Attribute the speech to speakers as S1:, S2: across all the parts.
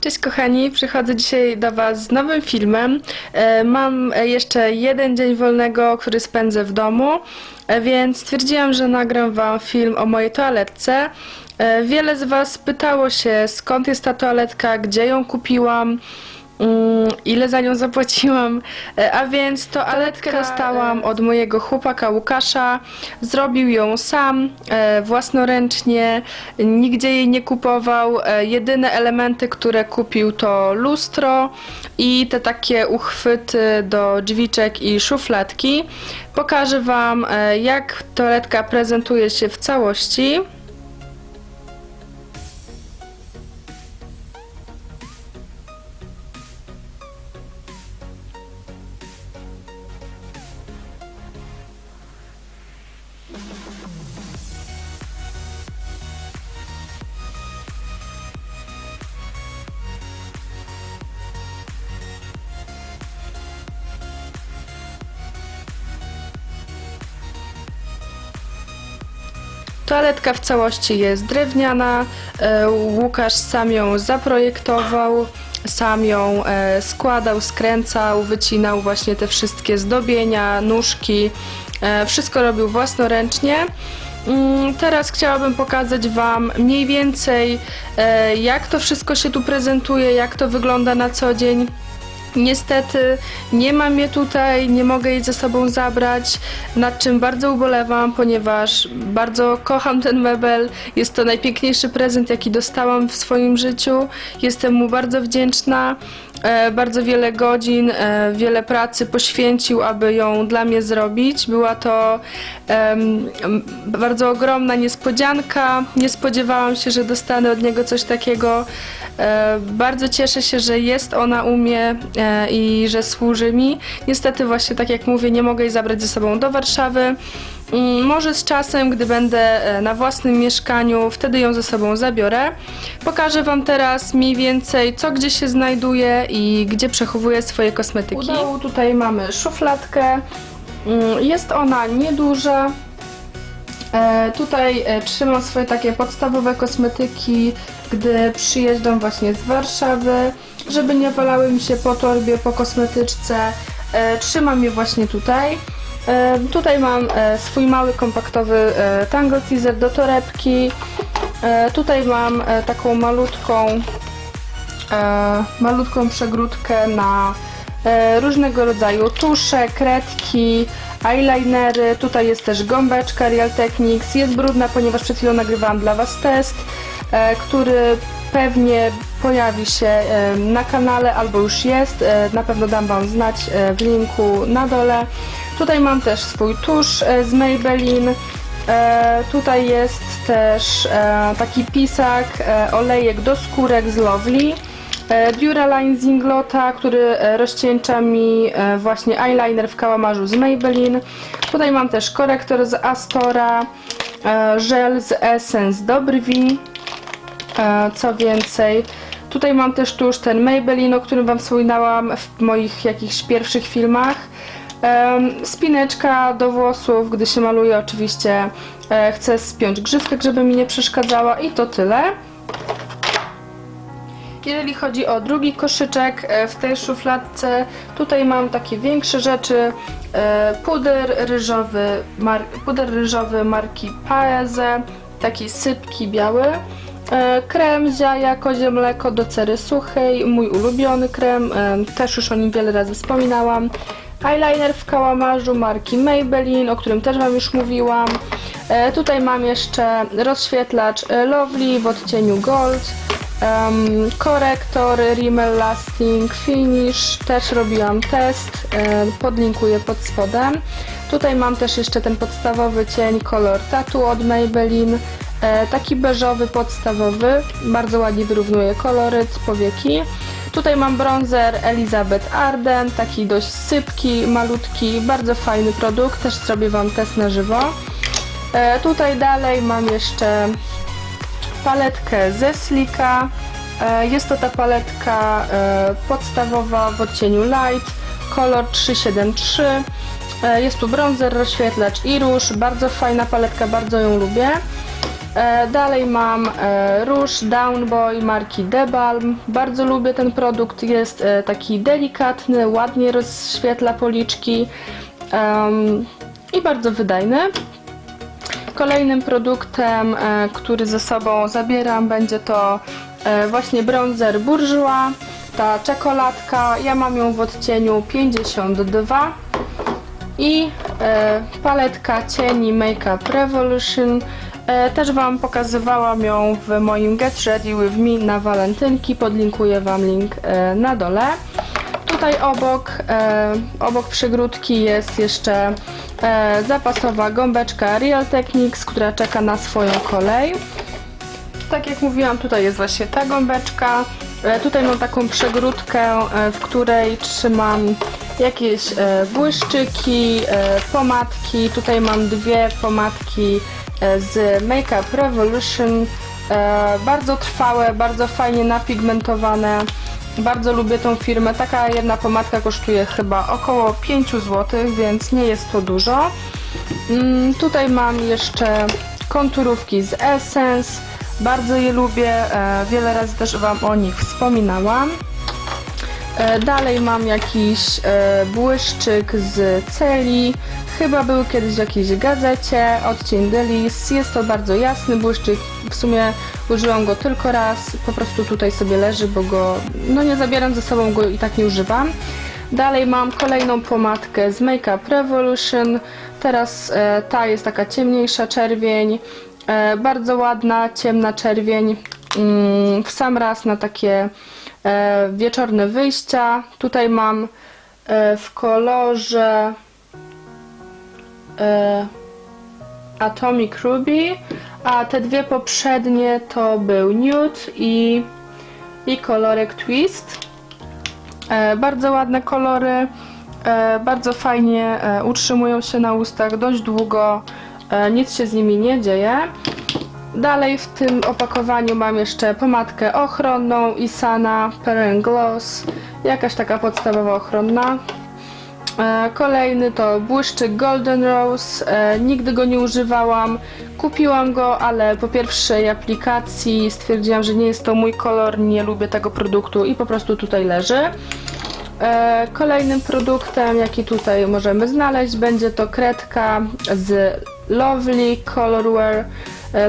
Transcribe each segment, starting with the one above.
S1: Cześć kochani, przychodzę dzisiaj do Was z nowym filmem. E, Mam jeszcze jeden dzień wolnego, który spędzę w domu, e, więc stwierdziłam, że nagram Wam film o mojej toaletce. E, Wiele z Was pytało się, skąd jest ta toaletka, gdzie ją kupiłam. Mm, ile za nią zapłaciłam. E, A więc toaletkę dostałam od mojego chłopaka Łukasza. Zrobił ją sam, e, własnoręcznie, nigdzie jej nie kupował. E, Jedyne elementy, które kupił to lustro i te takie uchwyty do drzwiczek i szufladki. Pokażę Wam, e, jak toaletka prezentuje się w całości. Toaletka w całości jest drewniana. e, Łukasz sam ją zaprojektował, sam ją e, składał, skręcał, wycinał właśnie te wszystkie zdobienia, nóżki. e, Wszystko robił własnoręcznie. Mm, Teraz chciałabym pokazać Wam mniej więcej, jak to wszystko się tu prezentuje, jak to wygląda na co dzień. Niestety nie mam je tutaj, nie mogę jej ze sobą zabrać, nad czym bardzo ubolewam, ponieważ bardzo kocham ten mebel. Jest to najpiękniejszy prezent, jaki dostałam w swoim życiu. Jestem mu bardzo wdzięczna. E, bardzo wiele godzin, e, wiele pracy poświęcił, aby ją dla mnie zrobić. Była to bardzo ogromna niespodzianka. Nie spodziewałam się, że dostanę od niego coś takiego. E, bardzo cieszę się, że jest ona u mnie i że służy mi. Niestety właśnie tak jak mówię, nie mogę jej zabrać ze sobą do Warszawy. Mm, Może z czasem, gdy będę e, na własnym mieszkaniu, wtedy ją ze sobą zabiorę. Pokażę Wam teraz mniej więcej, co gdzie się znajduje i gdzie przechowuję swoje kosmetyki. U dołu tutaj mamy szufladkę. Mm, Jest ona nieduża. E, tutaj e, trzymam swoje takie podstawowe kosmetyki, gdy przyjeżdżam właśnie z Warszawy, żeby nie walały mi się po torbie, po kosmetyczce. Trzymam je właśnie tutaj. Tutaj mam e, swój mały kompaktowy e, Tangle Teaser do torebki. E, tutaj mam taką malutką malutką przegródkę na różnego rodzaju tusze, kredki, eyelinery. Tutaj jest też gąbeczka Real Techniques. Jest brudna, ponieważ przed chwilą nagrywałam dla Was test, który pewnie pojawi się e, na kanale albo już jest. E, na pewno dam Wam znać e, w linku na dole. Tutaj mam też swój tusz z Maybelline. Tutaj jest też taki pisak, olejek do skórek z Lovely. Duraline z Inglota, który rozcieńcza mi właśnie eyeliner w kałamarzu z Maybelline. Tutaj mam też korektor z Astora, żel z Essence do brwi. Co więcej, tutaj mam też tuż ten Maybelline, o którym Wam wspominałam w moich jakichś pierwszych filmach. Spineczka do włosów, gdy się maluje oczywiście e, chcę spiąć grzywkę, żeby mi nie przeszkadzała i to tyle. Jeżeli chodzi o drugi koszyczek e, w tej szufladce, tutaj mam takie większe rzeczy. e, Puder ryżowy, puder ryżowy marki Paese, taki sypki biały. E, Krem z kozie mleko do cery suchej, mój ulubiony krem, e, też już o nim wiele razy wspominałam. Eyeliner w kałamarzu marki Maybelline, o którym też Wam już mówiłam. E, Tutaj mam jeszcze rozświetlacz Lovely w odcieniu Gold. Korektor Rimmel Lasting Finish, też robiłam test, podlinkuję pod spodem. Tutaj mam też jeszcze ten podstawowy cień kolor Tattoo od Maybelline, taki beżowy podstawowy, bardzo ładnie wyrównuje koloryt, powieki. Tutaj mam bronzer Elizabeth Arden, taki dość sypki, malutki, bardzo fajny produkt, też zrobię Wam test na żywo. E, tutaj dalej mam jeszcze paletkę ze Slika. E, Jest to ta paletka e, podstawowa w odcieniu Light, kolor 373. E, Jest tu bronzer, rozświetlacz i róż. Bardzo fajna paletka, bardzo ją lubię. E, dalej mam e, róż Downboy marki Debalm. Bardzo lubię ten produkt, jest e, taki delikatny, ładnie rozświetla policzki i bardzo wydajny. Kolejnym produktem, który ze sobą zabieram, będzie to właśnie bronzer Bourjois, ta czekoladka. Ja mam ją w odcieniu 52 i paletka cieni Makeup Revolution. E, też Wam pokazywałam ją w moim Get Ready With Me na walentynki. Podlinkuję Wam link e, na dole. Tutaj obok, e, obok przygródki jest jeszcze zapasowa gąbeczka Real Techniques, która czeka na swoją kolej. Tak jak mówiłam, tutaj jest właśnie ta gąbeczka. Tutaj mam taką przegródkę, w której trzymam jakieś błyszczyki, pomadki. Tutaj mam dwie pomadki z Makeup Revolution. E, Bardzo trwałe, bardzo fajnie napigmentowane. Bardzo lubię tą firmę. Taka jedna pomadka kosztuje chyba około 5 zł, więc nie jest to dużo. Mm, tutaj mam jeszcze konturówki z Essence. Bardzo je lubię. E, wiele razy też Wam o nich wspominałam. E, dalej mam jakiś e, błyszczyk z celi. Chyba był kiedyś w jakiejś gazecie. Odcień Delis. Jest to bardzo jasny błyszczyk. W sumie użyłam go tylko raz. Po prostu tutaj sobie leży, bo go no nie zabieram ze sobą, go i tak nie używam. Dalej mam kolejną pomadkę z Makeup Revolution. Teraz e, ta jest taka ciemniejsza czerwień. E, bardzo ładna, ciemna czerwień. Mm, w sam raz na takie e, wieczorne wyjścia. Tutaj mam e, w kolorze Atomic Ruby, a te dwie poprzednie to był Nude i, i kolorek Twist. E, bardzo ładne kolory, e, bardzo fajnie e, utrzymują się na ustach dość długo, e, nic się z nimi nie dzieje. Dalej w tym opakowaniu mam jeszcze pomadkę ochronną Isana Perenne Gloss, jakaś taka podstawowa ochronna. E, Kolejny to błyszczyk Golden Rose. E, Nigdy go nie używałam. Kupiłam go, ale po pierwszej aplikacji stwierdziłam, że nie jest to mój kolor, nie lubię tego produktu i po prostu tutaj leży. E, Kolejnym produktem, jaki tutaj możemy znaleźć, będzie to kredka z Lovely Colorwear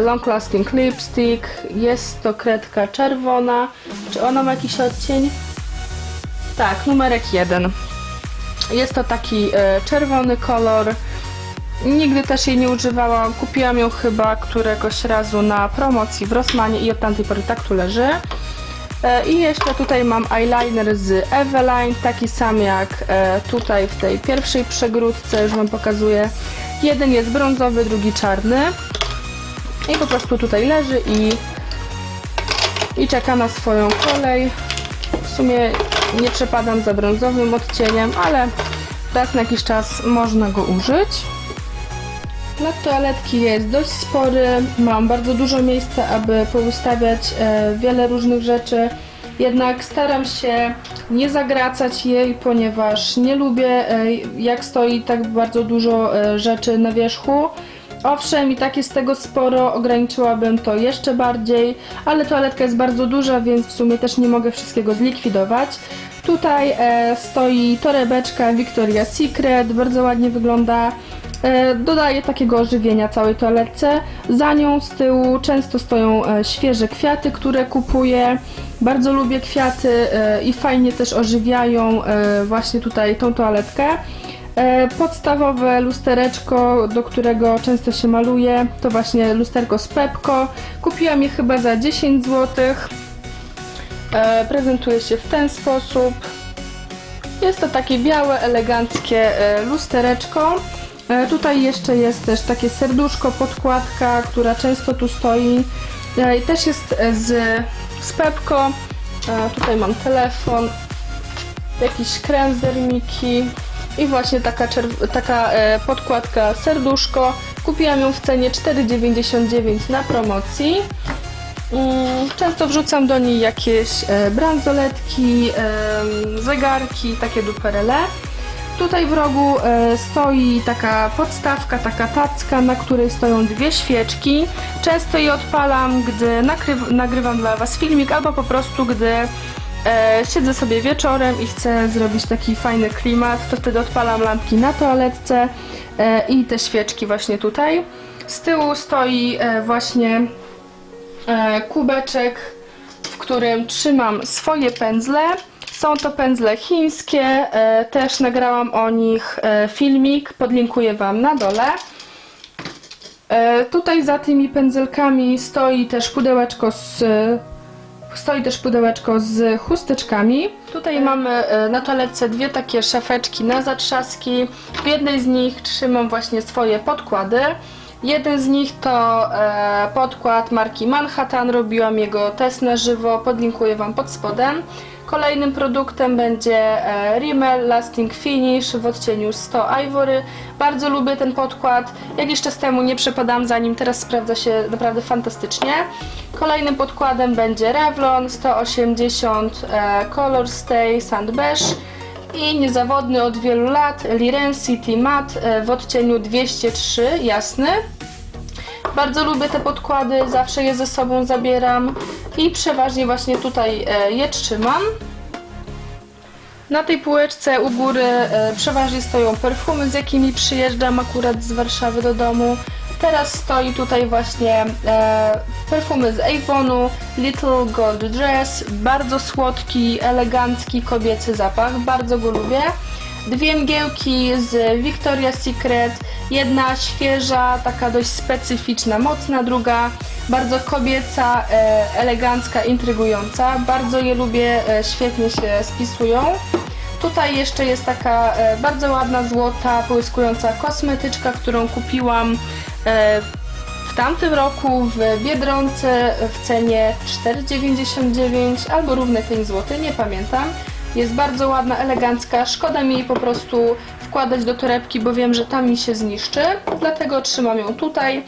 S1: Long Lasting Lipstick. Jest to kredka czerwona. Czy ona ma jakiś odcień? Tak, numerek 1. Jest to taki e, czerwony kolor. Nigdy też jej nie używałam. Kupiłam ją chyba któregoś razu na promocji w Rossmanie i od tamtej pory tak tu leży. E, I jeszcze tutaj mam eyeliner z Eveline, taki sam jak e, tutaj w tej pierwszej przegródce, już Wam pokazuję. Jeden jest brązowy, drugi czarny. I po prostu tutaj leży i, i czeka na swoją kolej. Sumie nie przepadam za brązowym odcieniem, ale raz na jakiś czas można go użyć. Blok toaletki jest dość spory, mam bardzo dużo miejsca, aby poustawiać e, wiele różnych rzeczy. Jednak staram się nie zagracać jej, ponieważ nie lubię, e, jak stoi tak bardzo dużo e, rzeczy na wierzchu. Owszem, i tak jest tego sporo, ograniczyłabym to jeszcze bardziej, ale toaletka jest bardzo duża, więc w sumie też nie mogę wszystkiego zlikwidować. Tutaj e, stoi torebeczka Victoria's Secret, bardzo ładnie wygląda. E, dodaje takiego ożywienia całej toaletce. Za nią z tyłu często stoją e, świeże kwiaty, które kupuję. Bardzo lubię kwiaty e, i fajnie też ożywiają e, właśnie tutaj tą toaletkę. E, Podstawowe lustereczko, do którego często się maluje, to właśnie lusterko z Pepko. Kupiłam je chyba za 10 zł. E, Prezentuje się w ten sposób. Jest to takie białe, eleganckie e, lustereczko. Tutaj jeszcze jest też takie serduszko, podkładka, która często tu stoi. Też jest z, z Pepko. Tutaj mam telefon, jakiś kręzer Miki i właśnie taka, taka e, podkładka serduszko. Kupiłam ją w cenie 4,99 na promocji. Mm, Często wrzucam do niej jakieś e, bransoletki, em, zegarki, takie duperele. Tutaj w rogu e, stoi taka podstawka, taka tacka, na której stoją dwie świeczki. Często je odpalam, gdy nagrywam dla Was filmik, albo po prostu gdy e, siedzę sobie wieczorem i chcę zrobić taki fajny klimat, to wtedy odpalam lampki na toaletce e, i te świeczki właśnie tutaj. Z tyłu stoi e, właśnie e, kubeczek, w którym trzymam swoje pędzle. Są to pędzle chińskie, e, też nagrałam o nich e, filmik, podlinkuję Wam na dole. E, tutaj za tymi pędzelkami stoi też pudełeczko z Stoi też pudełeczko z chusteczkami. Tutaj mamy e, na toaletce dwie takie szafeczki na zatrzaski. W jednej z nich trzymam właśnie swoje podkłady. Jeden z nich to e, podkład marki Manhattan. Robiłam jego test na żywo, podlinkuję Wam pod spodem. Kolejnym produktem będzie e, Rimmel Lasting Finish w odcieniu 100 Ivory. Bardzo lubię ten podkład. Jakiś czas temu nie przepadam za nim, teraz sprawdza się naprawdę fantastycznie. Kolejnym podkładem będzie Revlon 180 e, Color Stay Sand Beige i niezawodny od wielu lat Liren City Matte e, w odcieniu 203 jasny. Bardzo lubię te podkłady, zawsze je ze sobą zabieram i przeważnie właśnie tutaj e, je trzymam. Na tej półeczce u góry e, przeważnie stoją perfumy, z jakimi przyjeżdżam akurat z Warszawy do domu. Teraz stoi tutaj właśnie e, perfumy z Avonu, Little Gold Dress, bardzo słodki, elegancki, kobiecy zapach, bardzo go lubię. Dwie mgiełki z Victoria's Secret, jedna świeża, taka dość specyficzna, mocna, druga bardzo kobieca, e, elegancka, intrygująca. Bardzo je lubię, e, świetnie się spisują. Tutaj jeszcze jest taka e, bardzo ładna, złota, połyskująca kosmetyczka, którą kupiłam w tamtym roku w Biedronce w cenie 4,99 albo równe 5 zł, nie pamiętam. Jest bardzo ładna, elegancka. Szkoda mi jej po prostu wkładać do torebki, bo wiem, że tam mi się zniszczy. Dlatego trzymam ją tutaj.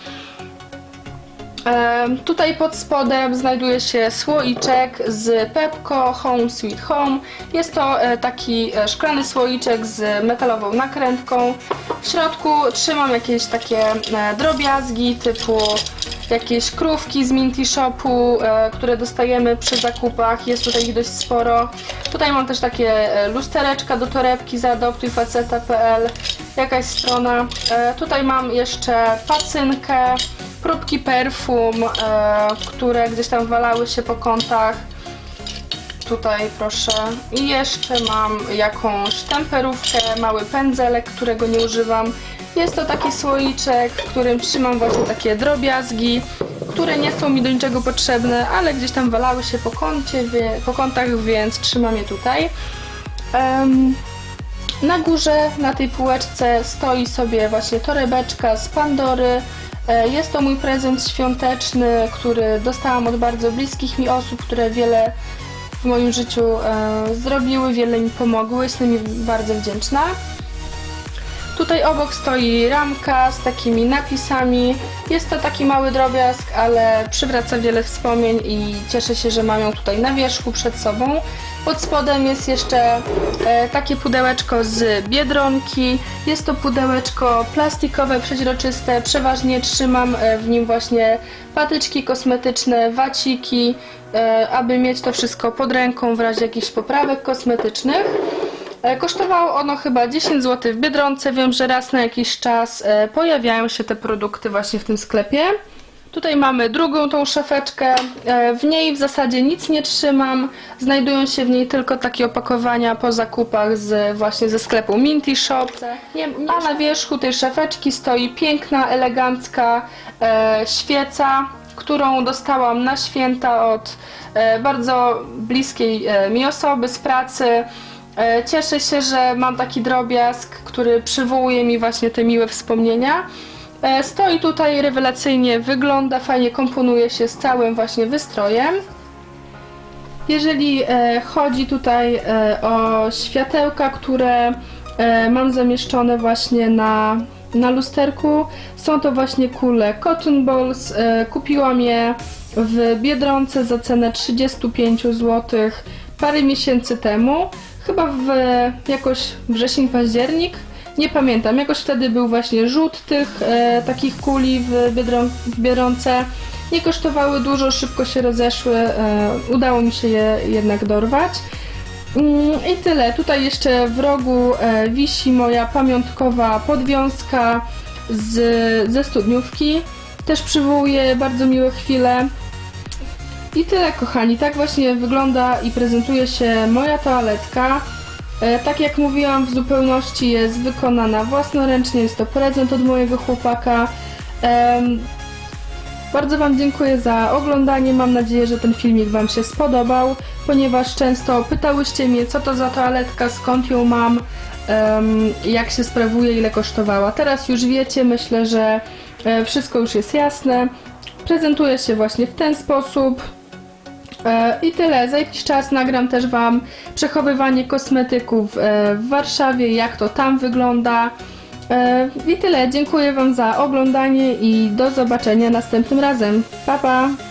S1: Em, Tutaj pod spodem znajduje się słoiczek z Pepco Home Sweet Home. Jest to e, taki e, szklany słoiczek z metalową nakrętką. W środku trzymam jakieś takie e, drobiazgi typu jakieś krówki z Minty Shopu, e, które dostajemy przy zakupach. Jest tutaj ich dość sporo. Tutaj mam też takie e, lustereczka do torebki z adoptujfaceta.pl, jakaś strona. E, Tutaj mam jeszcze pacynkę, próbki perfum, które gdzieś tam walały się po kątach. Tutaj proszę. I jeszcze mam jakąś temperówkę, mały pędzelek, którego nie używam. Jest to taki słoiczek, w którym trzymam właśnie takie drobiazgi, które nie są mi do niczego potrzebne, ale gdzieś tam walały się po, kącie, po kątach, więc trzymam je tutaj. Em, na górze, na tej półeczce stoi sobie właśnie torebeczka z Pandory. E, Jest to mój prezent świąteczny, który dostałam od bardzo bliskich mi osób, które wiele w moim życiu e, zrobiły, wiele mi pomogły. Jestem im bardzo wdzięczna. Tutaj obok stoi ramka z takimi napisami. Jest to taki mały drobiazg, ale przywraca wiele wspomnień i cieszę się, że mam ją tutaj na wierzchu przed sobą. Pod spodem jest jeszcze e, takie pudełeczko z Biedronki. Jest to pudełeczko plastikowe, przeźroczyste. Przeważnie trzymam e, w nim właśnie patyczki kosmetyczne, waciki, e, aby mieć to wszystko pod ręką w razie jakichś poprawek kosmetycznych. E, Kosztowało ono chyba 10 zł w Biedronce. Wiem, że raz na jakiś czas e, pojawiają się te produkty właśnie w tym sklepie. Tutaj mamy drugą tą szafeczkę. E, W niej w zasadzie nic nie trzymam. Znajdują się w niej tylko takie opakowania po zakupach z właśnie ze sklepu Minty Shop. A na wierzchu tej szafeczki stoi piękna, elegancka świeca, którą dostałam na święta od bardzo bliskiej mi osoby z pracy. E, Cieszę się, że mam taki drobiazg, który przywołuje mi właśnie te miłe wspomnienia. E, Stoi tutaj rewelacyjnie, wygląda fajnie, komponuje się z całym właśnie wystrojem. Jeżeli e, chodzi tutaj o światełka, które mam zamieszczone właśnie na, na lusterku, są to właśnie kule Cotton Balls. Kupiłam je w Biedronce za cenę 35 zł. parę miesięcy temu, chyba w jakoś wrzesień, październik, nie pamiętam, jakoś wtedy był właśnie rzut tych e, takich kuli w, Biedron- w. Nie kosztowały dużo, szybko się rozeszły, e, udało mi się je jednak dorwać. Mm, I tyle. Tutaj jeszcze w rogu e, wisi moja pamiątkowa podwiązka z, ze studniówki. Też przywołuje bardzo miłe chwile. I tyle, kochani. Tak właśnie wygląda i prezentuje się moja toaletka. E, Tak jak mówiłam, w zupełności jest wykonana własnoręcznie. Jest to prezent od mojego chłopaka. Bardzo Wam dziękuję za oglądanie. Mam nadzieję, że ten filmik Wam się spodobał, ponieważ często pytałyście mnie, co to za toaletka, skąd ją mam, jak się sprawuje, ile kosztowała. Teraz już wiecie, myślę, że e, wszystko już jest jasne. Prezentuje się właśnie w ten sposób. E, I tyle. Za jakiś czas nagram też Wam przechowywanie kosmetyków e, w Warszawie, jak to tam wygląda. E, I tyle. Dziękuję Wam za oglądanie i do zobaczenia następnym razem. Pa, pa!